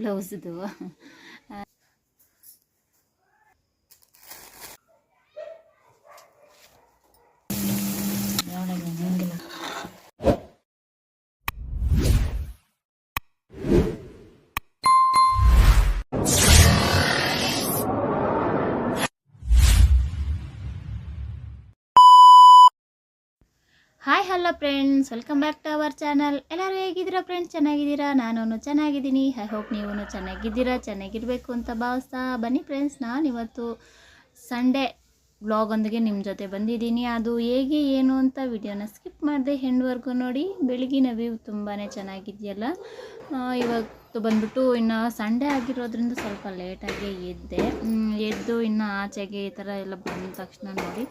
ಬ್ಲೌಸ್ದು hi hello friends, welcome back to our channel. ಎಲ್ಲರೂ ಹೇಗಿದ್ದೀರಾ friends? ಚೆನ್ನಾಗಿದ್ದೀರಾ? ನಾನು ಚೆನ್ನಾಗಿದ್ದೀನಿ. ಐ ಹೋಪ್ ನೀವು ಚೆನ್ನಾಗಿದ್ದೀರಾ, ಚೆನ್ನಾಗಿರಬೇಕು ಅಂತ ಭಾವಿಸ್ತಾ ಬನ್ನಿ ಫ್ರೆಂಡ್ಸ್. ನಾನು ಇವತ್ತು ಸಂಡೇ ವ್ಲಾಗೊಂದಿಗೆ ನಿಮ್ಮ ಜೊತೆ ಬಂದಿದ್ದೀನಿ. ಅದು ಹೇಗೆ, ಏನು ಅಂತ ವಿಡಿಯೋನ ಸ್ಕಿಪ್ ಮಾಡಿದೆ ಹೆಣ್ಣುವರೆಗೂ ನೋಡಿ. ಬೆಳಗಿನ ವ್ಯೂ ತುಂಬಾ ಚೆನ್ನಾಗಿದೆಯಲ್ಲ. ಇವತ್ತು ಬಂದ್ಬಿಟ್ಟು ಇನ್ನು ಸಂಡೇ ಆಗಿರೋದ್ರಿಂದ ಸ್ವಲ್ಪ ಲೇಟಾಗಿ ಎದ್ದೆ. ಎದ್ದು ಇನ್ನು ಆಚೆಗೆ ಈ ಥರ ಎಲ್ಲ ಬಂದ ತಕ್ಷಣ ನೋಡಿ.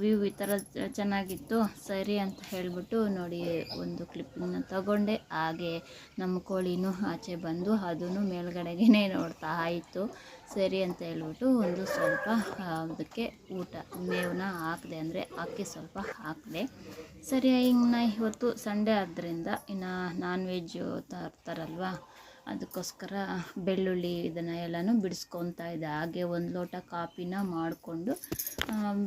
ವ್ಯೂ ಈ ಥರ ಚೆನ್ನಾಗಿತ್ತು. ಸರಿ ಅಂತ ಹೇಳಿಬಿಟ್ಟು ನೋಡಿ ಒಂದು ಕ್ಲಿಪ್ಪನ್ನು ತಗೊಂಡೆ. ಹಾಗೆ ನಮ್ಮ ಕೋಳಿನೂ ಆಚೆ ಬಂದು ಅದೂ ಮೇಲ್ಗಡೆಗೇ ನೋಡ್ತಾ ಇತ್ತು. ಸರಿ ಅಂತ ಹೇಳ್ಬಿಟ್ಟು ಒಂದು ಸ್ವಲ್ಪ ಅದಕ್ಕೆ ಊಟ ಮೇವನ್ನ ಹಾಕಿದೆ ಅಂದರೆ ಅಕ್ಕಿ ಸ್ವಲ್ಪ ಹಾಕಿದೆ. ಸರಿ, ಇನ್ನು ಇವತ್ತು ಸಂಡೇ ಆದ್ದರಿಂದ ಇನ್ನು ನಾನ್ ವೆಜ್ ತರ್ತಾರಲ್ವ ಅದಕ್ಕೋಸ್ಕರ ಬೆಳ್ಳುಳ್ಳಿ ಇದನ್ನು ಎಲ್ಲನೂ ಬಿಡಿಸ್ಕೊತಾ ಇದ್ದೆ. ಹಾಗೆ ಒಂದು ಲೋಟ ಕಾಪಿನ ಮಾಡಿಕೊಂಡು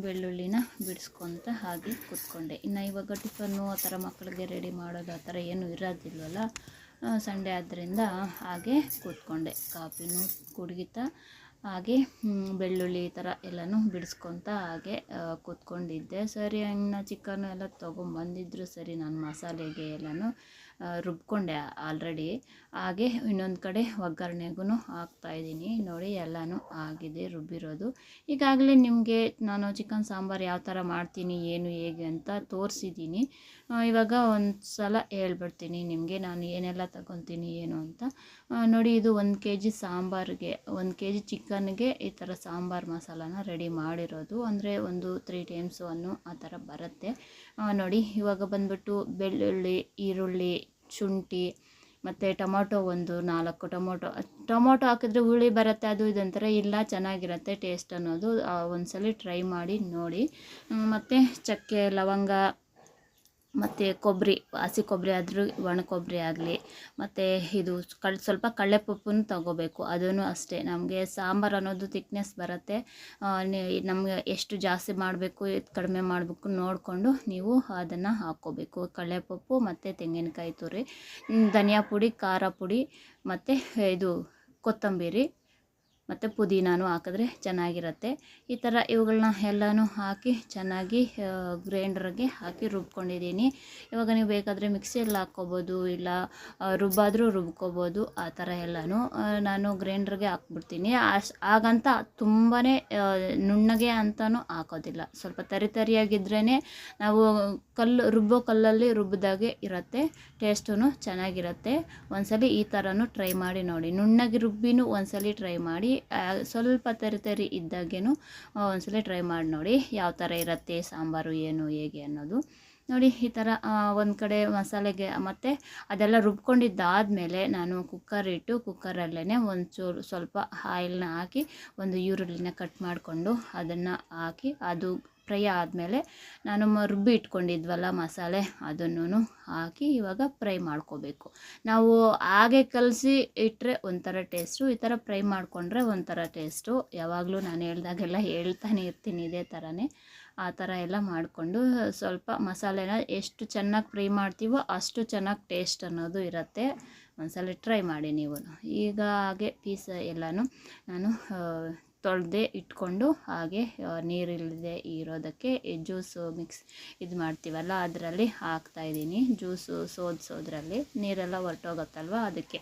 ಬೆಳ್ಳುಳ್ಳಿನ ಬಿಡಿಸ್ಕೊತ ಹಾಗೆ ಕೂತ್ಕೊಂಡೆ. ಇನ್ನು ಇವಾಗ ಟಿಫನ್ನು ಆ ಥರ ಮಕ್ಕಳಿಗೆ ರೆಡಿ ಮಾಡೋದು ಆ ಥರ ಏನೂ ಇರೋದಿಲ್ವಲ್ಲ ಸಂಡೇ ಆದ್ದರಿಂದ ಹಾಗೆ ಕೂತ್ಕೊಂಡೆ. ಕಾಪಿನೂ ಕುಡಿತಾ ಹಾಗೆ ಬೆಳ್ಳುಳ್ಳಿ ಈ ಥರ ಎಲ್ಲನೂ ಬಿಡಿಸ್ಕೊತ ಹಾಗೆ ಕೂತ್ಕೊಂಡಿದ್ದೆ. ಸರಿ, ಇನ್ನು ಚಿಕನ್ ಎಲ್ಲ ತೊಗೊಂಬಂದಿದ್ರು. ಸರಿ, ನಾನು ಮಸಾಲೆಗೆ ಎಲ್ಲನೂ ರುಬ್ಕೊಂಡೆ ಆಲ್ರೆಡಿ. ಹಾಗೆ ಇನ್ನೊಂದು ಕಡೆ ಒಗ್ಗರಣೆಗೂ ಹಾಕ್ತಾಯಿದ್ದೀನಿ ನೋಡಿ, ಎಲ್ಲನೂ ಆಗಿದೆ, ರುಬ್ಬಿರೋದು. ಈಗಾಗಲೇ ನಿಮಗೆ ನಾನು ಚಿಕನ್ ಸಾಂಬಾರು ಯಾವ ಥರ ಮಾಡ್ತೀನಿ, ಏನು, ಹೇಗೆ ಅಂತ ತೋರಿಸಿದ್ದೀನಿ. ಇವಾಗ ಒಂದು ಸಲ ಹೇಳ್ಬಿಡ್ತೀನಿ ನಿಮಗೆ, ನಾನು ಏನೆಲ್ಲ ತಗೊತೀನಿ, ಏನು ಅಂತ. ನೋಡಿ, ಇದು ಒಂದು ಕೆ ಜಿ ಸಾಂಬಾರಿಗೆ, ಒಂದು ಕೆ ಜಿ ಚಿಕನ್ಗೆ ಈ ಥರ ಸಾಂಬಾರು ಮಸಾಲಾನ ರೆಡಿ ಮಾಡಿರೋದು. ಅಂದರೆ ಒಂದು ತ್ರೀ ಟೈಮ್ಸು ಅನ್ನು ಆ ಥರ ಬರುತ್ತೆ. ನೋಡಿ, ಇವಾಗ ಬಂದ್ಬಿಟ್ಟು ಬೆಳ್ಳುಳ್ಳಿ, ಈರುಳ್ಳಿ, ಶುಂಠಿ ಮತ್ತು ಟೊಮೊಟೊ ಒಂದು ನಾಲ್ಕು ಟೊಮೊಟೊ ಟೊಮೊಟೊ ಹಾಕಿದ್ರೆ ಹುಳಿ ಬರುತ್ತೆ, ಅದು ಇದೊಂಥರ ಇಲ್ಲ ಚೆನ್ನಾಗಿರುತ್ತೆ ಟೇಸ್ಟ್ ಅನ್ನೋದು ಒಂದು ಒಂದ್ಸಲಿ ಟ್ರೈ ಮಾಡಿ ನೋಡಿ. ಮತ್ತು ಚಕ್ಕೆ, ಲವಂಗ ಮತ್ತು ಕೊಬ್ಬರಿ, ಹಸಿ ಕೊಬ್ಬರಿ ಆದರೂ ಒಣ ಕೊಬ್ಬರಿ ಆಗಲಿ, ಮತ್ತು ಇದು ಕಳ್, ಸ್ವಲ್ಪ ಕಡಲೆಪಪ್ಪನ್ನು ತಗೋಬೇಕು. ಅದೂ ಅಷ್ಟೇ. ನಮಗೆ ಸಾಂಬಾರು ಅನ್ನೋದು ತಿಕ್ನೆಸ್ ಬರುತ್ತೆ. ನಮಗೆ ಎಷ್ಟು ಜಾಸ್ತಿ ಮಾಡಬೇಕು ಕಡಿಮೆ ಮಾಡಬೇಕು ನೋಡಿಕೊಂಡು ನೀವು ಅದನ್ನು ಹಾಕ್ಕೋಬೇಕು. ಕಡಲೆಪಪ್ಪು ಮತ್ತು ತೆಂಗಿನಕಾಯಿ ತುರಿ ಧನಿಯಾ ಪುಡಿ, ಖಾರ ಪುಡಿ, ಮತ್ತು ಇದು ಕೊತ್ತಂಬರಿ. ಮತ್ತು ಪುದೀನಾನು ಹಾಕಿದ್ರೆ ಚೆನ್ನಾಗಿರುತ್ತೆ. ಈ ಥರ ಇವುಗಳನ್ನ ಎಲ್ಲನೂ ಹಾಕಿ ಚೆನ್ನಾಗಿ ಗ್ರೈಂಡರ್ಗೆ ಹಾಕಿ ರುಬ್ಕೊಂಡಿದ್ದೀನಿ. ಇವಾಗ ನೀವು ಬೇಕಾದರೆ ಮಿಕ್ಸಿಯಲ್ಲಿ ಹಾಕ್ಕೊಬೋದು, ಇಲ್ಲ ರುಬ್ಬಾದರೂ ರುಬ್ಕೋಬೋದು, ಆ ಥರ ಎಲ್ಲನೂ ನಾನು ಗ್ರೈಂಡರ್ಗೆ ಹಾಕ್ಬಿಡ್ತೀನಿ. ಹಾಗಂತ ತುಂಬಾ ನುಣ್ಣಗೆ ಅಂತಲೂ ಹಾಕೋದಿಲ್ಲ. ಸ್ವಲ್ಪ ತರಿ ತರಿಯಾಗಿದ್ರೇ ನಾವು ಕಲ್ಲು, ರುಬ್ಬೋ ಕಲ್ಲಲ್ಲಿ ರುಬ್ಬಿದಾಗೆ ಇರುತ್ತೆ ಟೇಸ್ಟೂ ಚೆನ್ನಾಗಿರುತ್ತೆ. ಒಂದ್ಸಲಿ ಈ ಥರನೂ ಟ್ರೈ ಮಾಡಿ ನೋಡಿ. ನುಣ್ಣಗೆ ರುಬ್ಬಿನೂ ಒಂದ್ಸಲಿ ಟ್ರೈ ಮಾಡಿ. ಸ್ವಲ್ಪ ತರಿ ತರಿ ಇದ್ದಾಗೇನು ಒಂದ್ಸಲ ಟ್ರೈ ಮಾಡಿ ನೋಡಿ ಯಾವ ಥರ ಇರುತ್ತೆ, ಸಾಂಬಾರು ಏನು, ಹೇಗೆ ಅನ್ನೋದು. ನೋಡಿ, ಈ ಥರ ಒಂದು ಕಡೆ ಮಸಾಲೆಗೆ ಮತ್ತು ಅದೆಲ್ಲ ರುಬ್ಕೊಂಡಿದ್ದಾದಮೇಲೆ ನಾನು ಕುಕ್ಕರ್ ಇಟ್ಟು ಕುಕ್ಕರಲ್ಲೇ ಒಂಚೂರು ಸ್ವಲ್ಪ ಆಯಿಲ್ನ ಹಾಕಿ ಒಂದು ಈರುಳ್ಳಿನ ಕಟ್ ಮಾಡಿಕೊಂಡು ಅದನ್ನು ಹಾಕಿ ಅದು ಫ್ರೈ ಆದಮೇಲೆ ನಾನು ರುಬ್ಬಿ ಇಟ್ಕೊಂಡಿದ್ವಲ್ಲ ಮಸಾಲೆ ಅದನ್ನು ಹಾಕಿ ಇವಾಗ ಫ್ರೈ ಮಾಡ್ಕೋಬೇಕು. ನಾವು ಹಾಗೆ ಕಲಸಿ ಇಟ್ಟರೆ ಒಂಥರ ಟೇಸ್ಟು, ಈ ಥರ ಫ್ರೈ ಮಾಡಿಕೊಂಡ್ರೆ ಒಂಥರ ಟೇಸ್ಟು. ಯಾವಾಗಲೂ ನಾನು ಹೇಳ್ದಾಗೆಲ್ಲ ಹೇಳ್ತಾನೆ ಇರ್ತೀನಿ ಇದೇ ಥರನೇ. ಆ ಥರ ಎಲ್ಲ ಮಾಡಿಕೊಂಡು ಸ್ವಲ್ಪ ಮಸಾಲೆನ ಎಷ್ಟು ಚೆನ್ನಾಗಿ ಫ್ರೈ ಮಾಡ್ತೀವೋ ಅಷ್ಟು ಚೆನ್ನಾಗಿ ಟೇಸ್ಟ್ ಅನ್ನೋದು ಇರುತ್ತೆ. ಒಂದ್ಸಲ ಟ್ರೈ ಮಾಡಿ ನೀವು ಈಗ ಹಾಗೆ ಪೀಸ್ ಎಲ್ಲನೂ ನಾನು ತೊಳೆದೇ ಇಟ್ಕೊಂಡು ಹಾಗೆ ನೀರಿಲ್ಲದೆ ಇರೋದಕ್ಕೆ ಜ್ಯೂಸು ಮಿಕ್ಸ್ ಇದು ಮಾಡ್ತೀವಲ್ಲ, ಅದರಲ್ಲಿ ಹಾಕ್ತಾಯಿದ್ದೀನಿ ಜ್ಯೂಸು ಸೋದಿಸೋದ್ರಲ್ಲಿ ನೀರೆಲ್ಲ ಹೊರಟೋಗತ್ತಲ್ವ, ಅದಕ್ಕೆ.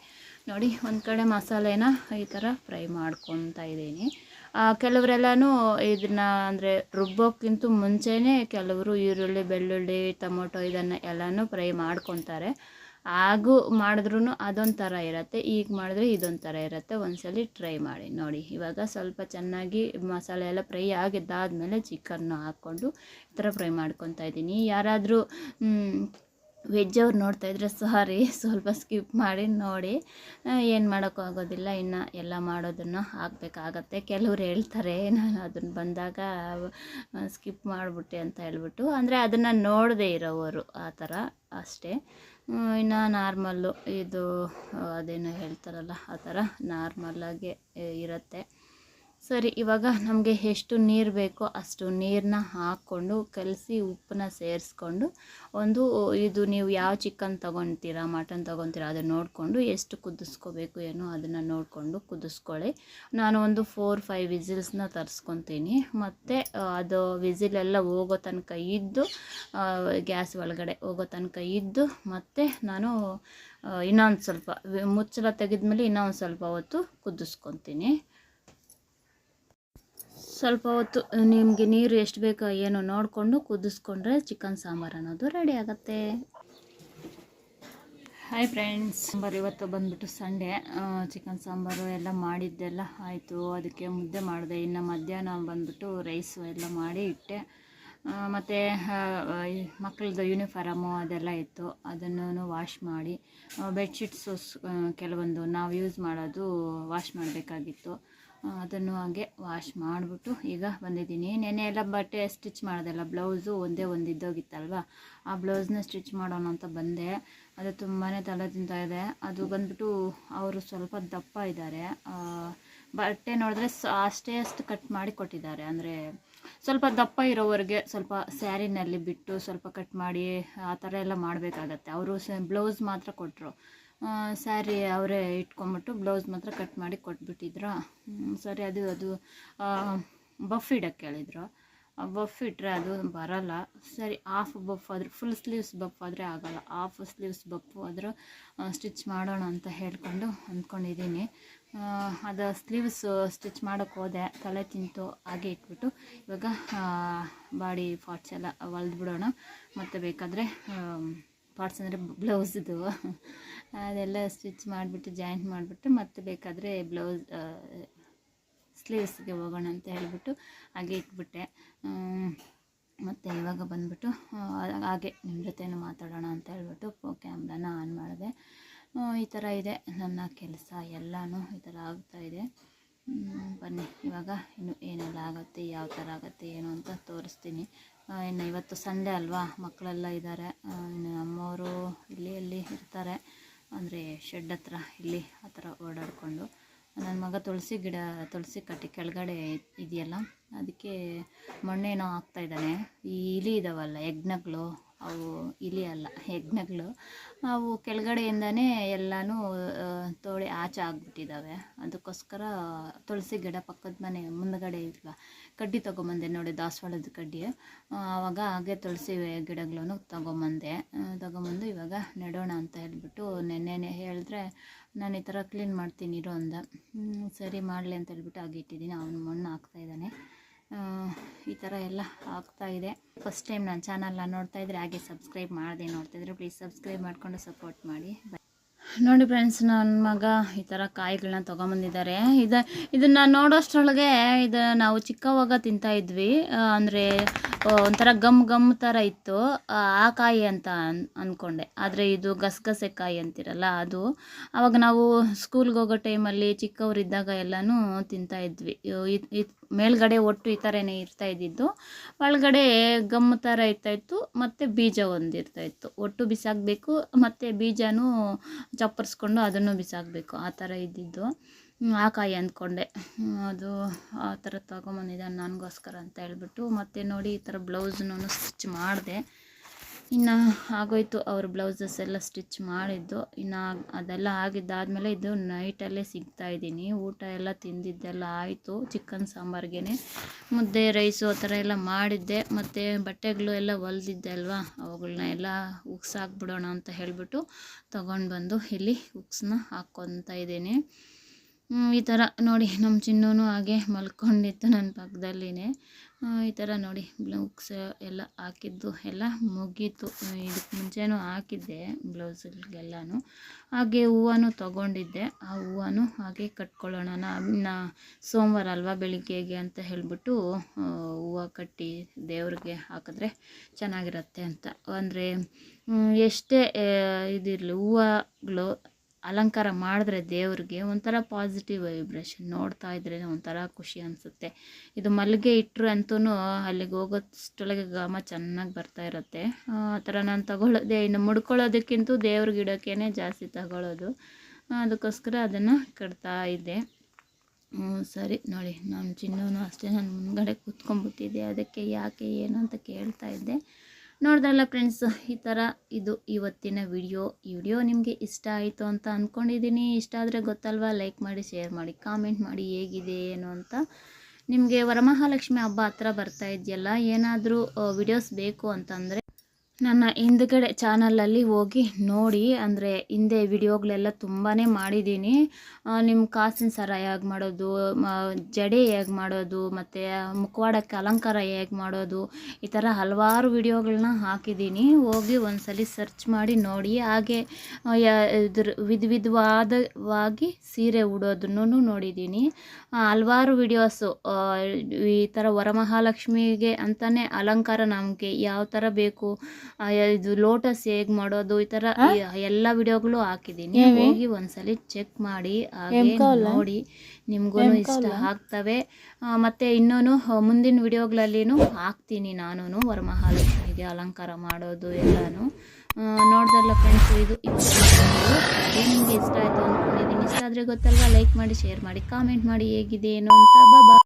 ನೋಡಿ, ಒಂದು ಕಡೆ ಮಸಾಲೆನ ಈ ಥರ ಫ್ರೈ ಮಾಡ್ಕೊತಾ ಇದ್ದೀನಿ. ಕೆಲವರೆಲ್ಲನೂ ಇದನ್ನ ಅಂದರೆ ರುಬ್ಬೋಕ್ಕಿಂತ ಮುಂಚೆನೇ ಕೆಲವರು ಈರುಳ್ಳಿ, ಬೆಳ್ಳುಳ್ಳಿ, ಟೊಮೊಟೊ ಇದನ್ನು ಎಲ್ಲನೂ ಫ್ರೈ ಮಾಡ್ಕೊತಾರೆ. ಹಾಗೂ ಮಾಡಿದ್ರೂ ಅದೊಂಥರ ಥರ ಇರುತ್ತೆ, ಈಗ ಮಾಡಿದ್ರೆ ಇದೊಂಥರ ಥರ ಇರುತ್ತೆ, ಒಂದ್ಸಲಿ ಟ್ರೈ ಮಾಡಿ, ನೋಡಿ. ಇವಾಗ ಸ್ವಲ್ಪ ಚೆನ್ನಾಗಿ ಮಸಾಲೆ ಎಲ್ಲ ಫ್ರೈ ಆಗಿದ್ದಾದಮೇಲೆ ಚಿಕನ್ನು ಹಾಕ್ಕೊಂಡು ಈ ಥರ ಫ್ರೈ ಮಾಡ್ಕೊತಾ ಇದ್ದೀನಿ ಯಾರಾದರೂ ವೆಜ್ ಅವ್ರು ನೋಡ್ತಾ ಇದ್ರೆ ಸಾರಿ, ಸ್ವಲ್ಪ ಸ್ಕಿಪ್ ಮಾಡಿ, ನೋಡಿ. ಏನು ಮಾಡೋಕ್ಕೂ ಆಗೋದಿಲ್ಲ. ಇನ್ನು ಎಲ್ಲ ಮಾಡೋದನ್ನು ಹಾಕಬೇಕಾಗತ್ತೆ ಕೆಲವ್ರು ಹೇಳ್ತಾರೆ, ನಾನು ಅದನ್ನು ಬಂದಾಗ ಸ್ಕಿಪ್ ಮಾಡಿಬಿಟ್ಟೆ ಅಂತ ಹೇಳ್ಬಿಟ್ಟು. ಅಂದರೆ ಅದನ್ನು ನೋಡದೇ ಇರೋವರು ಆ ಥರ ಅಷ್ಟೇ. ಇನ್ನು ನಾರ್ಮಲ್ಲು ಇದು, ಅದೇನೋ ಹೇಳ್ತಾರಲ್ಲ, ಆ ಥರ ನಾರ್ಮಲ್ಲಾಗೆ ಇರುತ್ತೆ. ಸರಿ, ಇವಾಗ ನಮಗೆ ಎಷ್ಟು ನೀರು ಬೇಕೋ ಅಷ್ಟು ನೀರನ್ನ ಹಾಕ್ಕೊಂಡು ಕಲಸಿ ಉಪ್ಪನ್ನ ಸೇರಿಸ್ಕೊಂಡು ಒಂದು ಇದು ನೀವು ಯಾವ ಚಿಕನ್ ತೊಗೊತೀರಾ, ಮಟನ್ ತೊಗೊತೀರಾ ಅದನ್ನು ನೋಡಿಕೊಂಡು ಎಷ್ಟು ಕುದಿಸ್ಕೋಬೇಕು ಏನೋ ಅದನ್ನು ನೋಡಿಕೊಂಡು ಕುದಿಸ್ಕೊಳ್ಳಿ. ನಾನು ಒಂದು ಫೋರ್ ಫೈವ್ ವಿಸಿಲ್ಸ್ನ ತರಿಸ್ಕೊತೀನಿ. ಮತ್ತು ಅದು ವಿಸಿಲೆಲ್ಲ ಹೋಗೋ ತನಕ ಇದ್ದು ಗ್ಯಾಸ್ ಒಳಗಡೆ ಹೋಗೋ ತನಕ ಇದ್ದು, ಮತ್ತು ನಾನು ಇನ್ನೊಂದು ಸ್ವಲ್ಪ ಮುಚ್ಚಲ ತೆಗೆದ ತೆಗೆದ್ಮೇಲೆ ಇನ್ನೊಂದು ಸ್ವಲ್ಪ ಹೊತ್ತು ಕುದಿಸ್ಕೊತೀನಿ. ಸ್ವಲ್ಪ ಹೊತ್ತು, ನಿಮಗೆ ನೀರು ಎಷ್ಟು ಬೇಕೋ ಏನೋ ನೋಡಿಕೊಂಡು ಕುದಿಸ್ಕೊಂಡ್ರೆ ಚಿಕನ್ ಸಾಂಬಾರು ಅನ್ನೋದು ರೆಡಿ ಆಗುತ್ತೆ. ಹಾಯ್ ಫ್ರೆಂಡ್ಸ್ ಸಾಂಬಾರು ಇವತ್ತು ಬಂದ್ಬಿಟ್ಟು ಸಂಡೇ ಚಿಕನ್ ಸಾಂಬಾರು ಎಲ್ಲ ಮಾಡಿದ್ದೆಲ್ಲ ಆಯಿತು. ಅದಕ್ಕೆ ಮುದ್ದೆ ಮಾಡಿದೆ. ಇನ್ನು ಮಧ್ಯಾಹ್ನ ಬಂದ್ಬಿಟ್ಟು ರೈಸು ಎಲ್ಲ ಮಾಡಿ ಇಟ್ಟೆ. ಮತ್ತು ಮಕ್ಕಳದ್ದು ಯೂನಿಫಾರಮು ಅದೆಲ್ಲ ಇತ್ತು. ಅದನ್ನು ವಾಶ್ ಮಾಡಿ ಬೆಡ್ಶೀಟ್ಸು ಕೆಲವೊಂದು ನಾವು ಯೂಸ್ ಮಾಡೋದು ವಾಶ್ ಮಾಡಬೇಕಾಗಿತ್ತು. ಅದನ್ನು ಹಾಗೆ ವಾಶ್ ಮಾಡಿಬಿಟ್ಟು ಈಗ ಬಂದಿದ್ದೀನಿ. ನೆನೆ ಎಲ್ಲ ಬಟ್ಟೆ ಸ್ಟಿಚ್ ಮಾಡೋದಲ್ಲ ಬ್ಲೌಸು ಒಂದೇ ಒಂದು ಇದ್ದೋಗಿತ್ತಲ್ವ? ಆ ಬ್ಲೌಸ್ನ ಸ್ಟಿಚ್ ಮಾಡೋಣ ಅಂತ ಬಂದೆ. ಅದು ತುಂಬಾ ತಲೆ ತಿಂತಾ ಇದೆ. ಅದು ಬಂದ್ಬಿಟ್ಟು ಅವರು ಸ್ವಲ್ಪ ದಪ್ಪ ಇದ್ದಾರೆ. ಬಟ್ಟೆ ನೋಡಿದ್ರೆ ಅಷ್ಟೇ ಅಷ್ಟು ಕಟ್ ಮಾಡಿ ಕೊಟ್ಟಿದ್ದಾರೆ. ಅಂದರೆ ಸ್ವಲ್ಪ ದಪ್ಪ ಇರೋವರೆಗೆ ಸ್ವಲ್ಪ ಸ್ಯಾರಿನಲ್ಲಿ ಬಿಟ್ಟು ಸ್ವಲ್ಪ ಕಟ್ ಮಾಡಿ ಆ ಥರ ಎಲ್ಲ ಮಾಡಬೇಕಾಗತ್ತೆ. ಅವರು ಸ ಬ್ಲೌಸ್ ಮಾತ್ರ ಕೊಟ್ಟರು ಸ್ಯಾರಿ ಅವರೇ ಇಟ್ಕೊಂಬಿಟ್ಟು ಬ್ಲೌಸ್ ಮಾತ್ರ ಕಟ್ ಮಾಡಿ ಕೊಟ್ಬಿಟ್ಟಿದ್ರು. ಸರಿ, ಅದು ಅದು ಬಫ್ ಇಡಕ್ಕೆ ಹೇಳಿದ್ರು. ಬಫ್ ಇಟ್ಟರೆ ಅದು ಬರಲ್ಲ. ಸರಿ ಹಾಫ್ ಬಫ್ ಆದರೆ ಫುಲ್ ಸ್ಲೀವ್ಸ್ ಬಫ್ ಆದರೆ ಆಗಲ್ಲ. ಹಾಫ್ ಸ್ಲೀವ್ಸ್ ಬಫ್ ಆದರೂ ಸ್ಟಿಚ್ ಮಾಡೋಣ ಅಂತ ಹೇಳ್ಕೊಂಡು ಅಂದ್ಕೊಂಡಿದ್ದೀನಿ. ಅದು ಸ್ಲೀವ್ಸ್ ಸ್ಟಿಚ್ ಮಾಡೋಕ್ಕೆ ಹೋದೆ. ತಲೆ ತಿಂತು, ಹಾಗೆ ಇಟ್ಬಿಟ್ಟು ಇವಾಗ ಬಾಡಿ ಪಾರ್ಟ್ಸ್ ಎಲ್ಲ ಹೊಲ್ದು ಬಿಡೋಣ ಮತ್ತು ಬೇಕಾದರೆ ಪಾರ್ಟ್ಸ್ ಅಂದರೆ ಬ್ಲೌಸ್ದು. ಅದೆಲ್ಲ ಸ್ಟಿಚ್ ಮಾಡಿಬಿಟ್ಟು ಜಾಯಿಂಟ್ ಮಾಡಿಬಿಟ್ಟು, ಮತ್ತೆ ಬೇಕಾದರೆ ಬ್ಲೌಸ್ ಸ್ಲೀವ್ಸ್ಗೆ ಹೋಗೋಣ ಅಂತ ಹೇಳಿಬಿಟ್ಟು ಹಾಗೆ ಇಟ್ಬಿಟ್ಟೆ. ಮತ್ತು ಇವಾಗ ಬಂದ್ಬಿಟ್ಟು ಹಾಗೆ ನಿಮ್ಮ ಜೊತೆನೂ ಮಾತಾಡೋಣ ಅಂತ ಹೇಳ್ಬಿಟ್ಟು ಕ್ಯಾಮ್ರಾನ ಆನ್ ಮಾಡಿದೆ. ಈ ಥರ ಇದೆ ನನ್ನ ಕೆಲಸ ಎಲ್ಲನೂ ಈ ಥರ ಆಗ್ತಾ ಇದೆ. ಬನ್ನಿ, ಇವಾಗ ಇನ್ನು ಏನೆಲ್ಲ ಆಗುತ್ತೆ, ಯಾವ ಥರ ಆಗುತ್ತೆ, ಏನು ಅಂತ ತೋರಿಸ್ತೀನಿ. ಇನ್ನು ಇವತ್ತು ಸಂಡೇ ಅಲ್ವಾ? ಮಕ್ಕಳೆಲ್ಲ ಇದ್ದಾರೆ. ಇನ್ನು ಅಮ್ಮವರು ಇಲ್ಲಿ, ಅಲ್ಲಿ ಇರ್ತಾರೆ. ಅಂದರೆ ಶೆಡ್ ಹತ್ರ ಇಲ್ಲಿ ಆ ಥರ ಓಡಾಡಿಕೊಂಡು. ನನ್ನ ಮಗ ತುಳಸಿ ಗಿಡ, ತುಳಸಿ ಕಟ್ಟಿ ಕೆಳಗಡೆ ಇದೆಯಲ್ಲ? ಅದಕ್ಕೆ ಮಣ್ಣೇನೋ ಹಾಕ್ತಾ ಇದ್ದಾನೆ. ಈ ಇಲಿ ಇದಾವಲ್ಲ, ಯಜ್ಞಗಳು. ಅವು ಇಲಿ ಅಲ್ಲ ಹೆಗ್ಣಗಳು ಅವು ಕೆಳಗಡೆಯಿಂದನೇ ಎಲ್ಲನೂ ತೋಳಿ ಆಚೆ ಆಗ್ಬಿಟ್ಟಿದ್ದಾವೆ ಅದಕ್ಕೋಸ್ಕರ ತುಳಸಿ ಗಿಡ ಪಕ್ಕದ ಮನೆ ಮುಂದಗಡೆ ಇಲ್ವಾ ಕಡ್ಡಿ ತೊಗೊಂಬಂದೆ ನೋಡಿ ದಾಸವಾಳದ ಕಡ್ಡಿ. ಆವಾಗ ಹಾಗೆ ತುಳಸಿ ಗಿಡಗಳನ್ನು ತೊಗೊಂಬಂದೆ. ತೊಗೊಂಬಂದು ಇವಾಗ ನೆಡೋಣ ಅಂತ ಹೇಳ್ಬಿಟ್ಟು ನೆನ್ನೆನೆ ಹೇಳಿದ್ರೆ ನಾನು ಈ ಥರ ಕ್ಲೀನ್ ಮಾಡ್ತೀನಿ ಇರೋ ಅಂದ. ಸರಿ ಮಾಡಲಿ ಅಂತ ಹೇಳ್ಬಿಟ್ಟು ಹಾಗೆ ಇಟ್ಟಿದ್ದೀನಿ. ಅವನು ಮಣ್ಣು ಹಾಕ್ತಾ ಇದ್ದಾನೆ. ಆ, ಈ ಥರ ಎಲ್ಲ ಆಗ್ತಾ ಇದೆ. ಫಸ್ಟ್ ಟೈಮ್ ನನ್ನ ಚಾನಲ್ನ ನೋಡ್ತಾ ಇದ್ರೆ ಹಾಗೆ ಸಬ್ಸ್ಕ್ರೈಬ್ ಮಾಡಿದೆ ನೋಡ್ತಾ ಇದ್ರೆ ಪ್ಲೀಸ್ ಸಬ್ಸ್ಕ್ರೈಬ್ ಮಾಡಿಕೊಂಡು ಸಪೋರ್ಟ್ ಮಾಡಿ. ನೋಡಿ ಫ್ರೆಂಡ್ಸ್ ನನ್ನ ಮಗ ಈ ಥರ ಕಾಯಿಗಳನ್ನ ತೊಗೊಂಬಂದಿದ್ದಾರೆ ಇದು, ಇದನ್ನು ನೋಡೋಷ್ಟರೊಳಗೆ ಇದು ನಾವು ಚಿಕ್ಕವಾಗ ತಿಂತಾ ಇದ್ವಿ. ಅಂದರೆ ಒಂಥರ ಗಮ್ ಗಮ್ ಥರ ಇತ್ತು. ಆ ಕಾಯಿ ಅಂತ ಅನ್ ಅಂದ್ಕೊಂಡೆ ಆದರೆ ಇದು ಗಸಗಸೆ ಕಾಯಿ ಅಂತಿರಲ್ಲ ಅದು. ಆವಾಗ ನಾವು ಸ್ಕೂಲ್ಗೆ ಹೋಗೋ ಟೈಮಲ್ಲಿ ಚಿಕ್ಕವರಿದ್ದಾಗ ಎಲ್ಲನೂ ತಿಂತಾ ಇದ್ವಿ. ಮೇಲ್ಗಡೆ ಒಟ್ಟು ಈ ಥರನೇ ಇರ್ತಾ ಇದ್ದಿದ್ದು. ಒಳಗಡೆ ಗಮ್ಮು ಥರ ಇರ್ತಾಯಿತ್ತು ಮತ್ತು ಬೀಜ ಒಂದು ಇರ್ತಾಯಿತ್ತು ಒಟ್ಟು ಬಿಸಾಕಬೇಕು, ಮತ್ತು ಬೀಜನೂ ಚಪ್ಪರಿಸ್ಕೊಂಡು ಅದನ್ನು ಬಿಸಾಕಬೇಕು, ಆ ಥರ ಇದ್ದಿದ್ದು. ಆ ಕಾಯಿ ಅಂದ್ಕೊಂಡೆ. ಅದು ಆ ಥರ ತೊಗೊಂಬಂದಿದ್ದಾನೆ, ನನಗೋಸ್ಕರ ಅಂತ ಹೇಳ್ಬಿಟ್ಟು. ಮತ್ತು ನೋಡಿ ಈ ಥರ ಬ್ಲೌಸ್ನೂ ಸ್ಟಿಚ್ ಮಾಡಿದೆ. ಇನ್ನು ಆಗೋಯ್ತು, ಅವ್ರ ಬ್ಲೌಸಸ್ ಎಲ್ಲ ಸ್ಟಿಚ್ ಮಾಡಿದ್ದು. ಇನ್ನು ಅದೆಲ್ಲ ಆಗಿದ್ದಾದಮೇಲೆ ಇದು ನೈಟಲ್ಲೇ ಸಿಗ್ತಾ ಇದ್ದೀನಿ. ಊಟ ಎಲ್ಲ ತಿಂದಿದ್ದೆಲ್ಲ ಆಯಿತು ಚಿಕನ್ ಸಾಂಬಾರ್ಗೆ ಮುದ್ದೆ ರೈಸು ಆ ಥರ ಎಲ್ಲ ಮಾಡಿದ್ದೆ. ಮತ್ತು ಬಟ್ಟೆಗಳು ಎಲ್ಲ ಹೊಲ್ದಿದ್ದೆ ಅಲ್ವಾ? ಅವುಗಳನ್ನ ಎಲ್ಲ ಉಗ್ಸಾಕ್ಬಿಡೋಣ ಅಂತ ಹೇಳಿಬಿಟ್ಟು ತೊಗೊಂಡು ಬಂದು ಇಲ್ಲಿ ಉಕ್ಸನ್ನ ಹಾಕ್ಕೊತಾ ಇದ್ದೀನಿ. ಈ ಥರ ನೋಡಿ, ನಮ್ಮ ಚಿನ್ನೂ ಹಾಗೆ ಮಲ್ಕೊಂಡಿತ್ತು ನನ್ನ ಪಕ್ಕದಲ್ಲಿನೇ. ಈ ಥರ ನೋಡಿ ಬ್ಲೌಸ್ ಎಲ್ಲ ಹಾಕಿದ್ದು ಎಲ್ಲ ಮುಗೀತು. ಇದಕ್ಕೆ ಮುಂಚೆನೂ ಹಾಕಿದ್ದೆ ಬ್ಲೌಸ್ಗೆಲ್ಲನೂ ಹಾಗೆ ಹೂವನೂ ತೊಗೊಂಡಿದ್ದೆ. ಆ ಹೂವನೂ ಹಾಗೆ ಕಟ್ಕೊಳ್ಳೋಣ. ನಾ ಸೋಮವಾರ ಅಲ್ವಾ ಬೆಳಿಗ್ಗೆಗೆ ಅಂತ ಹೇಳಿಬಿಟ್ಟು ಹೂವು ಕಟ್ಟಿ ದೇವ್ರಿಗೆ ಹಾಕಿದ್ರೆ ಚೆನ್ನಾಗಿರತ್ತೆ ಅಂತ. ಅಂದರೆ ಎಷ್ಟೇ ಇದಿರಲಿ, ಹೂವುಗಳು ಅಲಂಕಾರ ಮಾಡಿದ್ರೆ ದೇವ್ರಿಗೆ ಒಂಥರ ಪಾಸಿಟಿವ್ ವೈಬ್ರೇಷನ್ ನೋಡ್ತಾ ಇದ್ರೇ ಒಂಥರ ಖುಷಿ ಅನಿಸುತ್ತೆ. ಇದು ಮಲ್ಲಿಗೆ ಇಟ್ಟರು ಅಂತೂ ಅಲ್ಲಿಗೆ ಹೋಗೋಷ್ಟೊಳಗೆ ಘಮ ಚೆನ್ನಾಗಿ ಬರ್ತಾ ಇರುತ್ತೆ. ಆ ಥರ ನಾನು ತಗೊಳ್ಳೋದೇ, ಇನ್ನು ಮುಡ್ಕೊಳ್ಳೋದಕ್ಕಿಂತ ದೇವ್ರಿಗೆ ಇಡೋಕ್ಕೇ ಜಾಸ್ತಿ ತಗೊಳ್ಳೋದು. ಅದಕ್ಕೋಸ್ಕರ ಅದನ್ನು ಕಟ್ತಾ ಇದ್ದೆ. ಸರಿ, ನೋಡಿ ನಮ್ಮ ಚಿನ್ನೂ ಅಷ್ಟೇ, ನಾನು ಮುಂದ್ಗಡೆ ಕೂತ್ಕೊಂಡ್ಬಿಟ್ಟಿದ್ದೆ. ಅದಕ್ಕೆ ಯಾಕೆ ಏನು ಅಂತ ಕೇಳ್ತಾ ಇದ್ದೆ. ನೋಡಿದ್ರಲ್ಲ ಫ್ರೆಂಡ್ಸ್ ಈ ಥರ ಇದು ಇವತ್ತಿನ ವಿಡಿಯೋ ಈ ವಿಡಿಯೋ ನಿಮಗೆ ಇಷ್ಟ ಆಯಿತು ಅಂತ ಅಂದ್ಕೊಂಡಿದ್ದೀನಿ ಇಷ್ಟ ಆದರೆ ಗೊತ್ತಲ್ವಾ? ಲೈಕ್ ಮಾಡಿ ಶೇರ್ ಮಾಡಿ ಕಾಮೆಂಟ್ ಮಾಡಿ ಹೇಗಿದೆ, ಏನು ಅಂತ. ನಿಮಗೆ ವರಮಹಾಲಕ್ಷ್ಮಿ ಹಬ್ಬ ಹತ್ರ ಬರ್ತಾ ಇದೆಯಲ್ಲ, ಏನಾದರೂ ವಿಡಿಯೋಸ್ ಬೇಕು ಅಂತಂದರೆ ನನ್ನ ಹಿಂದ್ಗಡೆ ಚಾನಲಲ್ಲಿ ಹೋಗಿ ನೋಡಿ, ಅಂದರೆ ಹಿಂದೆ ವಿಡಿಯೋಗಳೆಲ್ಲ ತುಂಬಾ ಮಾಡಿದ್ದೀನಿ. ನಿಮ್ಮ ಕಾಸಿನ ಸರ ಹೇಗೆ ಮಾಡೋದು ಜಡೆ ಹೇಗೆ ಮಾಡೋದು, ಮತ್ತು ಮುಖವಾಡಕ್ಕೆ ಅಲಂಕಾರ ಹೇಗೆ ಮಾಡೋದು, ಈ ಥರ ಹಲವಾರು ವಿಡಿಯೋಗಳನ್ನ ಹಾಕಿದ್ದೀನಿ. ಹೋಗಿ ಒಂದ್ಸಲಿ ಸರ್ಚ್ ಮಾಡಿ ನೋಡಿ, ಹಾಗೆ ಇದ್ರ ವಿಧ ವಿಧವಾದವಾಗಿ ಸೀರೆ ಉಡೋದನ್ನು ನೋಡಿದ್ದೀನಿ. ಹಲವಾರು ವಿಡಿಯೋಸು ಈ ಥರ ವರಮಹಾಲಕ್ಷ್ಮಿಗೆ ಅಂತಲೇ ಅಲಂಕಾರ ನಮಗೆ ಯಾವ ಥರ ಬೇಕು ಇದು ಲೋಟಸ್ ಹೇಗ್ ಮಾಡೋದು ಈ ತರ ಎಲ್ಲ ವಿಡಿಯೋಗಳು ಹಾಕಿದ್ದೀನಿ ಹೋಗಿ ಒಂದ್ಸಲಿ ಚೆಕ್ ಮಾಡಿ ಹಾಗೆ ನೋಡಿ. ನಿಮ್ಗೂ ಇಷ್ಟ ಆಗ್ತವೆ. ಮತ್ತೆ ಇನ್ನೂ ಮುಂದಿನ ವಿಡಿಯೋಗಳಲ್ಲಿನೂ ಹಾಕ್ತೀನಿ ನಾನು ವರಮಹಾಲಕ್ಷ್ಮಿಗೆ ಅಲಂಕಾರ ಮಾಡೋದು ಎಲ್ಲಾನು. ನೋಡ್ದಲ್ಲ ಫ್ರೆಂಡ್ಸ್ ಇದು ನಿಮಗೆ ಇಷ್ಟ ಆಯ್ತು ಅಂದ್ಕೊಂಡಿದ್ದೀನಿ ಇಷ್ಟ ಆದ್ರೆ ಗೊತ್ತಲ್ವಾ? ಲೈಕ್ ಮಾಡಿ ಶೇರ್ ಮಾಡಿ ಕಾಮೆಂಟ್ ಮಾಡಿ ಹೇಗಿದೆ ಏನು ಅಂತ. ಬಾಬಾ